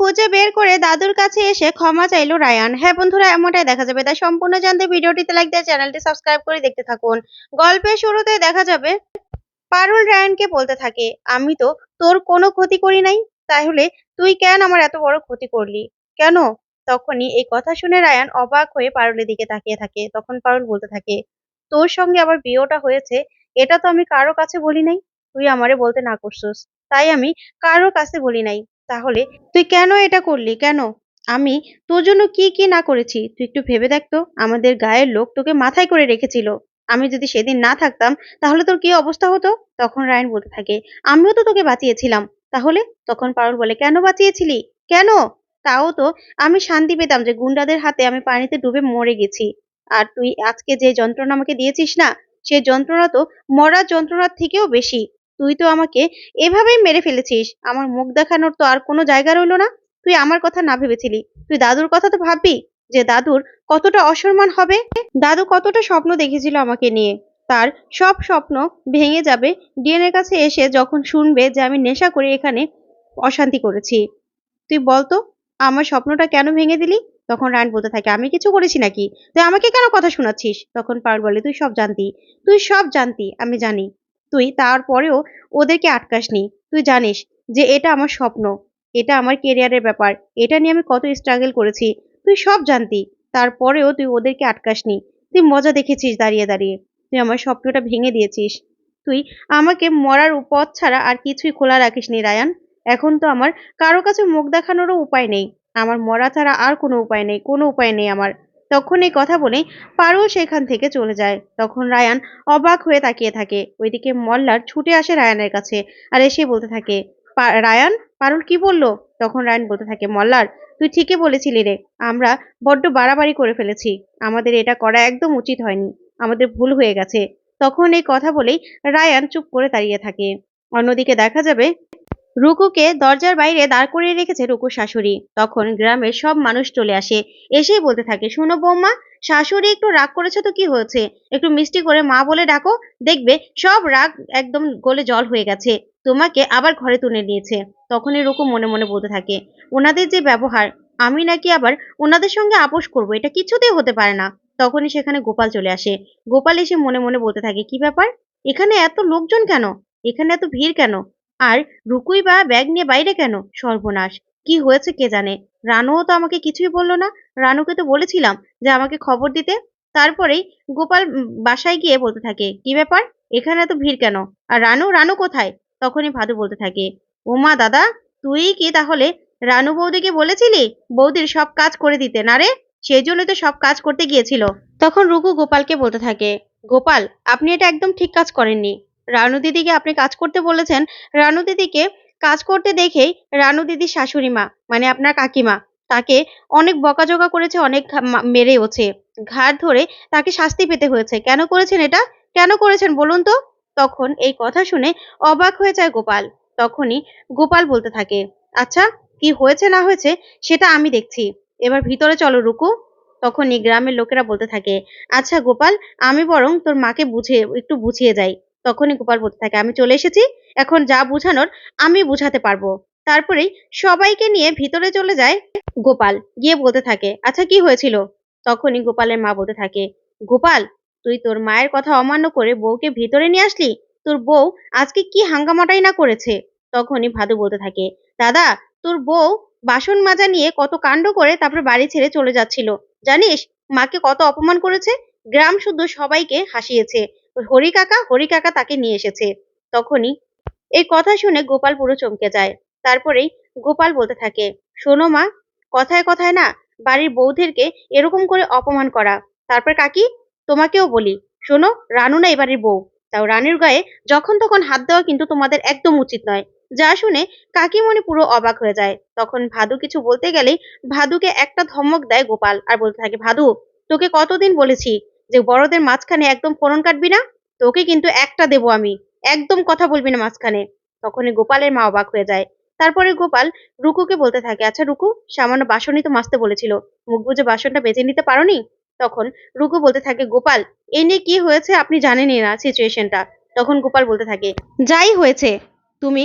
খুঁজে বের করে দাদুর কাছে এসে ক্ষমা চাইলো রায়ান। হ্যাঁ বন্ধুরা, এমনটাই দেখা যাবে। তাই সম্পূর্ণ জানতে ভিডিওটিতে লাইক দিয়ে চ্যানেলটি সাবস্ক্রাইব করে দেখতে থাকুন। গল্পের শুরুতে দেখা যাবে, পারুল রায়ানকে বলতে থাকে, আমি তো তোর কোনো ক্ষতি করি নাই, তাহলে তুই কেন আমার এত বড় ক্ষতি করলি? কেন? তখনই এই কথা শুনে রায়ান অবাক হয়ে পারুলের দিকে তাকিয়ে থাকে। তখন পারুল বলতে থাকে, তোর সঙ্গে আবার বিয়েটা হয়েছে, এটা তো আমি কারও কাছে বলি নাই। তুই আমারে বলতে না করছিস। তাই আমি কারও কাছে বলি নাই। তাহলে তুই কেন এটা করলি? কেন? আমি তোর জন্য কি কি না করেছি? তুই একটু ভেবে দেখ তো। আমাদের গায়ের লোক তোকে মাথায় করে রেখেছিল। আমি যদি সেদিন না থাকতাম, তাহলে তোর কি অবস্থা হতো? তখন রায়ন বলতে থাকে, আমিও তো তোকে বাঁচিয়েছিলাম। তাহলে তখন পারুল বলে, কেন বাঁচিয়েছিলি? কেন? তাও তো আমি শান্তি পেতাম যে গুন্ডাদের হাতে আমি পানিতে ডুবে মরে গেছি। আর তুই আজকে যে যন্ত্রণা আমাকে দিয়েছিস না, সেই যন্ত্রণা তো মরার যন্ত্রণার থেকেও বেশি। তুই তো আমাকে এভাবেই মেরে ফেলেছিস। আমার মুখ দেখানোর তো আর কোনো জায়গা রইল না। তুই আমার কথা না ভেবেছিলি। তুই দাদুর কথা তো ভাববি যে দাদুর কতটা অসম্মান হবে? দাদু কতটা স্বপ্ন দেখেছিল আমাকে নিয়ে। তার সব স্বপ্ন ভেঙে যাবে ডিএনএর কাছে এসে যখন শুনবে যে আমি নেশা করে এখানে অশান্তি করেছি। তুই বলতো, আমার স্বপ্নটা কেন ভেঙে দিলি? তখন রায়ন বলতে থাকে, আমি কিছু করেছি নাকি? তুই আমাকে কেন কথা শোনাচ্ছিস? তখন পার বলে, তুই সব জানতি। তুই সব জানতি, আমি জানি। তুই তারপরেও ওদেরকে আটকাসনি। তুই জানিস যে এটা আমার স্বপ্ন, এটা আমার কেরিয়ারের ব্যাপার, এটা নিয়ে আমি কত স্ট্রাগল করেছি। তুই সব জানতি, তারপরেও তুই ওদেরকে আটকাসনি। তুই মজা দেখেছিস দাঁড়িয়ে দাঁড়িয়ে। তুই আমার স্বপ্নটা ভেঙে দিয়েছিস। তুই আমাকে মরার পথ ছাড়া আর কিছুই খোলা রাখিসনি, রায়ান। এখন তো আমার কারও কাছে মুখ দেখানোরও উপায় নেই। আমার মরা ছাড়া আর কোনো উপায় নেই, কোনো উপায় নেই আমার। তখন এই কথা বলে পারুল সেখান থেকে চলে যায়। তখন রায়ান অবাক হয়ে তাকিয়ে থাকে। ওইদিকে মল্লার ছুটে আসে রায়ানের কাছে আর এসে বলতে থাকে রায়ান, পারুল কি বলল? তখন রায়ান বলতে থাকে, মল্লার, তুই ঠিকই বলেছিলি রে, আমরা বড্ড বাড়াবাড়ি করে ফেলেছি। আমাদের এটা করা একদম উচিত হয়নি। আমাদের ভুল হয়ে গেছে। তখন এই কথা বলেই রায়ান চুপ করে দাঁড়িয়ে থাকে। অন্যদিকে দেখা যাবে রুকুকে দরজার বাইরে দাঁড় করিয়ে রেখেছে রুকুর শাশুড়ি। তখন গ্রামের সব মানুষ চলে আসে, এসেই বলতে থাকে, শোনো বৌমা, শাশুড়ি একটু রাগ করেছে তো কি হয়েছে? একটু মিষ্টি করে মা বলে ডাকো, দেখবে সব রাগ একদম গলে জল হয়ে গেছে। তোমাকে আবার ঘরে তুলে নিয়েছে। তখনই রুকু মনে মনে বলতে থাকে, ওনাদের যে ব্যবহার, আমি নাকি আবার ওনাদের সঙ্গে আপোষ করব, এটা কিছুতেই হতে পারে না। তখনই সেখানে গোপাল চলে আসে। গোপাল এসে মনে মনে বলতে থাকে, কি ব্যাপার? এখানে এত লোকজন কেন? এখানে এত ভিড় কেন? আর রুকুই বা ব্যাগ নিয়ে বাইরে কেন? সর্বনাশ। কি হয়েছে কে জানে? রানুও তো আমাকে কিছুই বলল না। রানুকে তো বলেছিলাম যে আমাকে খবর দিতে। তারপরেই গোপাল বাসায় গিয়ে বলতে থাকে, কি ব্যাপার? এখানে এত ভিড় কেন? আর রানু রানু কোথায়? তখনই ভাদু বলতে থাকে, ওমা দাদা, তুই কি তাহলে রানু বৌদিকে বলেছিলি বৌদির সব কাজ করে দিতে? না রে, সেই জন্যই তো সব কাজ করতে গিয়েছিল। তখন রুকু গোপালকে বলতে থাকে, গোপাল, আপনি এটা একদম ঠিক কাজ করেননি। রানু দিদিকে আপনি কাজ করতে বলেছেন। রানু দিদিকে কাজ করতে দেখেই রানু দিদির শাশুড়ি মা মানে আপনার কাকিমা, তাকে অনেক বকাঝকা করেছে, অনেক ঘা- মা- মেরেওছে ঘাড় ধরে তাকে শাস্তি পেতে হয়েছে। কেন করেছেন এটা? কেন করেছেন বলুন তো? তখন এই কথা শুনে অবাক হয়ে যায় গোপাল। তখনই গোপাল বলতে থাকে আচ্ছা কি হয়েছে না হয়েছে সেটা আমি দেখছি। এবার ভিতরে চলো রুকু। তখনই গ্রামের লোকেরা বলতে থাকে আচ্ছা গোপাল, আমি বরং তোর মাকে বুঝিয়ে একটু বুঝিয়ে যাই। তখনই গোপাল বলতে থাকে, আমি চলে এসেছি, এখন যা বুঝানোর আমি বুঝাতে পারব। তারপরেই সবাইকে নিয়ে ভিতরে চলে যায় গোপাল, গিয়ে বলতে থাকে আচ্ছা কি হয়েছিল? তখনই গোপালের মা বলতে থাকে, গোপাল, তুই তোর মায়ের কথা অমান্য করে বউকে ভিতরে নিয়ে আসলি? তোর বউ আজকে কি হাঙ্গামাটাই না করেছে? তখনই ভাদু বলতে থাকে, দাদা, তোর বউ বাসন মাজা নিয়ে কত কাণ্ড করে তারপরে বাড়ি ছেড়ে চলে যাচ্ছিল। জানিস, মাকে কত অপমান করেছে? গ্রাম শুদ্ধ সবাইকে হাসিয়েছে। হরি কাকা হরি কাকা তাকে নিয়ে এসেছে। তখনই এই কথা শুনে গোপাল পুরো চমকে যায়। তারপরেই গোপাল বলতে থাকে, শোনো মা, কথায় কথায় না বাড়ির বৌদেরকে এরকম করে অপমান করা। তারপর কাকি, তোমাকেও বলি, শোনো, রানু না এবাড়ির বউ। তাও রানীর গায়ে যখন তখন হাত দেওয়া কিন্তু তোমাদের একদম উচিত নয়। যা শুনে কাকিমণি পুরো অবাক হয়ে যায়। তখন ভাদু কিছু বলতে গেলেই ভাদুকে একটা ধমক দেয় গোপাল আর বলতে থাকে, ভাদু, তোকে কতদিন বলেছি যে বড়দের মাঝখানে একদম ফোরন কাটবি না, তোকে কিন্তু একটা দেবো আমি। একদম কথা বলবি না মাঝখানে। তখনই গোপালের মা অবাক হয়ে যায়। তারপরে গোপাল রুকুকে বলতে থাকে আচ্ছা রুকু, সামান্য বাসনই তো মাজতে বলেছিল। মুখ বুঝে বাসনটা বেজে নিতে পারোনি? তখন রুকু বলতে থাকে, গোপাল, এ নিয়ে কি হয়েছে আপনি জানেনই না সিচুয়েশনটা তখন গোপাল বলতে থাকে, যাই হয়েছে। তুমি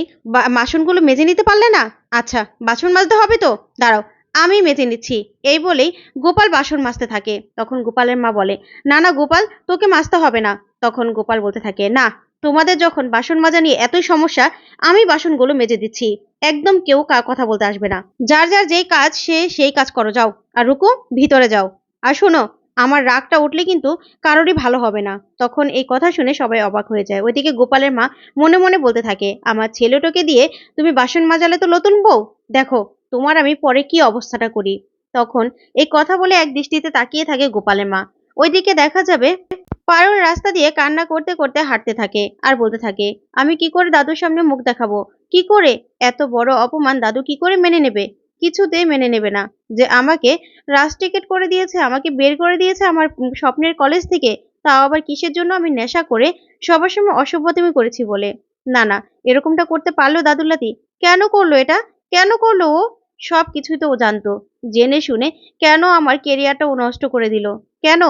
বাসনগুলো মেজে নিতে পারলে না? আচ্ছা বাসন মাজতে হবে তো? দাঁড়াও আমি মেজে নিচ্ছি। এই বলেই গোপাল বাসন মাজতে থাকে। তখন গোপালের মা বলে, না না, গোপাল, তোকে মাজতে হবে না। তখন গোপাল বলতে থাকে, না, তোমাদের যখন বাসন মাজা নিয়ে এতই সমস্যা, আমি বাসনগুলো মেজে দিচ্ছি। একদম কেউ কথা বলতে আসবে না। যার যার যেই কাজ, সে সেই কাজ করো, যাও। আর রুকু, ভিতরে যাও। আর শোনো, আমার রাগটা উঠলে কিন্তু কারোরই ভালো হবে না। তখন এই কথা শুনে সবাই অবাক হয়ে যায়। ওইদিকে গোপালের মা মনে মনে বলতে থাকে, আমার ছেলেটাকে দিয়ে তুমি বাসন মাজালে তো নতুন বউ? দেখো তোমার আমি পরে কি অবস্থাটা করি? তখন এই কথা বলে এক দৃষ্টিতে তাকিয়ে থাকে গোপালের মা। ওইদিকে দেখা যাবে পারুল রাস্তা দিয়ে কান্না করতে করতে হাঁটতে থাকে আর বলতে থাকে, আমি কি করে দাদুর সামনে মুখ দেখাবো? কি করে? এত বড় অপমান দাদু কি করে মেনে নেবে? কিছুতেই মেনে নেবে না। যে আমাকে রাস টিকেট করে দিয়েছে, আমাকে বের করে দিয়েছে আমার স্বপ্নের কলেজ থেকে, তাও আবার কিসের জন্য আমি নেশা করে সবার সময় অসভ্যতামি করেছি বলে? না না, এরকমটা করতে পারল দাদুল্লাতি কেন করল এটা? কেন করল ও? সব কিছুই তো ও জানতো। জেনে শুনে কেন আমার কেরিয়ারটা ও নষ্ট করে দিল? কেন?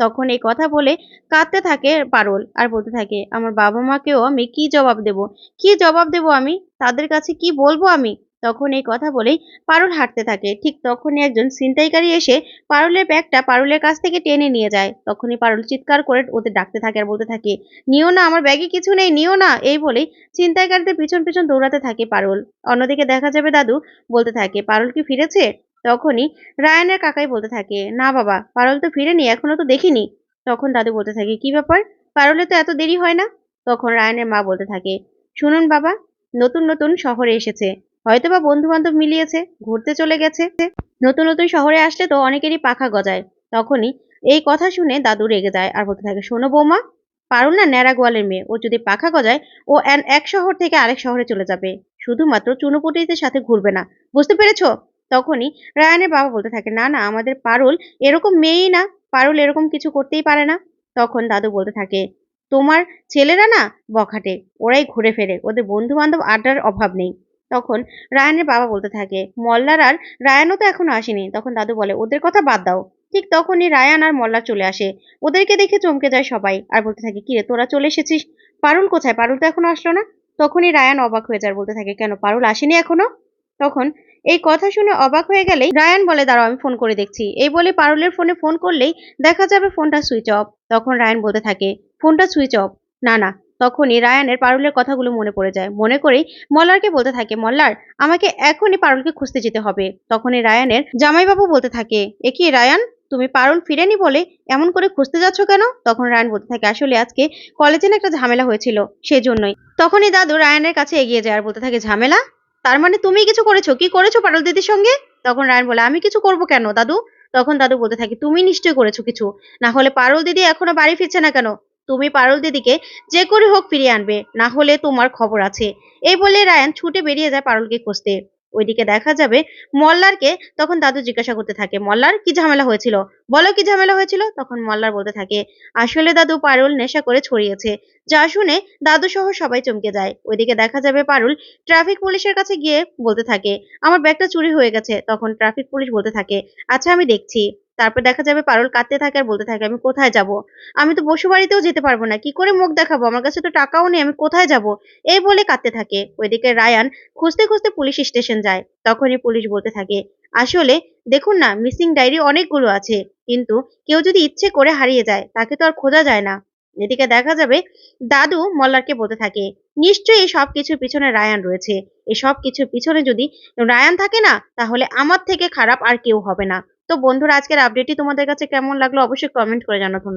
তখন এই কথা বলে কাঁদতে থাকে পারল আর বলতে থাকে, আমার বাবা মাকেও আমি কি জবাব দেব? কি জবাব দেব আমি? তাদের কাছে কি বলব আমি? তখন এই কথা বলেই পারুল হাঁটতে থাকে। ঠিক তখনই একজন ছিনতাইকারী এসে পারুলের ব্যাগটা পারুলের কাছ থেকে টেনে নিয়ে যায়। তখনই পারুল চিৎকার করে ওদের ডাকতে থাকে আর বলতে থাকে, নিও না, আমার ব্যাগে কিছু নেই, নিও না! এই বলেই ছিনতাইকারীদের পিছন পিছন দৌড়াতে থাকে পারুল। অন্যদিকে দেখা যাবে দাদু বলতে থাকে, পারুল কি ফিরেছে? তখনই রায়ানের কাকাই বলতে থাকে, না বাবা, পারুল তো ফিরেনি, এখনও তো দেখিনি। তখন দাদু বলতে থাকে, কি ব্যাপার? পারুলে তো এত দেরি হয় না? তখন রায়ানের মা বলতে থাকে, শুনুন বাবা, নতুন নতুন শহরে এসেছে। হয়তো বা বন্ধু বান্ধব মিলিয়েছে, ঘুরতে চলে গেছে। নতুন নতুন শহরে আসলে তো অনেকেরই পাখা গজায়। তখনই এই কথা শুনে দাদু রেগে যায় আর বলতে থাকে, শোনো বৌমা, পারুল না ন্যাড়া গোয়ালের মেয়ে। ও যদি পাখা গজায়, ও এক শহর থেকে আরেক শহরে চলে যাবে। শুধুমাত্র চুনোপুটিদের সাথে ঘুরবে না। বুঝতে পেরেছ? তখনই রায়ানের বাবা বলতে থাকে, না না, আমাদের পারুল এরকম মেয়েই না। পারুল এরকম কিছু করতেই পারে না। তখন দাদু বলতে থাকে, তোমার ছেলেরা না বখাটে। ওরাই ঘুরে ফেরে। ওদের বন্ধু বান্ধব আড্ডার অভাব নেই। তখন রায়ানের বাবা বলতে থাকে, মল্লার আর রায়ানও তো এখনও আসেনি। তখন দাদু বলে, ওদের কথা বাদ দাও। ঠিক তখনই রায়ান আর মল্লার চলে আসে। ওদেরকে দেখে চমকে যায় সবাই আর বলতে থাকে, কিরে, তোরা চলে এসেছিস? পারুল কোথায়? পারুল তো এখনও আসলো না? তখনই রায়ান অবাক হয়ে যায়, বলতে থাকে, কেন, পারুল আসেনি এখনও? তখন এই কথা শুনে অবাক হয়ে গেলেই রায়ান বলে, দাঁড়াও, আমি ফোন করে দেখছি। এই বলে পারুলের ফোনে ফোন করলেই দেখা যাবে ফোনটা সুইচ অফ। তখন রায়ান বলতে থাকে, ফোনটা সুইচ অফ? না না তখনই রায়ানের পারুলের কথাগুলো মনে পড়ে যায়। মনে করেই মল্লারকে বলতে থাকে, মল্লার, আমাকে এখনই পারুলকে খুঁজতে যেতে হবে। তখনই রায়ানের জামাইবাবু বলতে থাকে, এ কি রায়ান, তুমি পারুল ফিরেনি বলে এমন করে খুঁজতে যাচ্ছ কেন? তখন রায়ান বলতে থাকে, আসলে আজকে কলেজে না একটা ঝামেলা হয়েছিল, সেজন্যই। তখনই দাদু রায়ানের কাছে এগিয়ে যায় আর বলতে থাকে, ঝামেলা? তার মানে তুমি কিছু করেছ? কি করেছ পারুল দিদির সঙ্গে? তখন রায়ান বলে, আমি কিছু করব কেন দাদু? তখন দাদু বলতে থাকে, তুমি নিশ্চয়ই করেছ কিছু। না হলে পারুল দিদি এখনও বাড়ি ফিরছে না কেন? তুমি পারুল দিদিকে যে করে হোক ফিরিয়ে আনবে, না হলে তোমার খবর আছে। এই বলে রায়ান ছুটে বেরিয়ে যায় পারুলকে খুঁজতে। ওইদিকে দেখা যাবে মল্লারকে তখন দাদু জিজ্ঞাসা করতে থাকে, মল্লার, কি ঝামেলা হয়েছিল? বলো কি ঝামেলা হয়েছিল? তখন মল্লার বলতে থাকে, আসলে দাদু পারুল নেশা করে ছড়িয়েছে। যা শুনে দাদু সহ সবাই চমকে যায়। ওইদিকে দেখা যাবে পারুল ট্রাফিক পুলিশের কাছে গিয়ে বলতে থাকে, আমার ব্যাগটা চুরি হয়ে গেছে। তখন ট্রাফিক পুলিশ বলতে থাকে আচ্ছা আমি দেখছি। তারপর দেখা যাবে পারুল কাঁদতে থাকে আর বলতে থাকে, আমি কোথায় যাব? আমি তো বসু বাড়িতেও যেতে পারব না। কি করে মুখ দেখাবো? আমার কাছে তো টাকাও নেই, আমি কোথায় যাব? এই বলে কাঁদতে থাকে। ওইদিকে রায়ান খুঁজতে খুঁজতে পুলিশ স্টেশন যায়। তখনই পুলিশ বলতে থাকে, আসলে দেখুন না, মিসিং ডায়েরি অনেকগুলো আছে। কিন্তু কেউ যদি ইচ্ছে করে হারিয়ে যায়, তাকে তো আর খোঁজা যায় না। এদিকে দেখা যাবে দাদু মল্লারকে বলতে থাকে, নিশ্চয়ই এই সব কিছুর পিছনে রায়ান রয়েছে। এই সব কিছুর পিছনে যদি রায়ান থাকে না, তাহলে আমার থেকে খারাপ আর কেউ হবে না। তো বন্ধুরা আজকের আপডেটটি তোমাদের কাছে কেমন লাগল অবশ্যই কমেন্ট করে জানাতো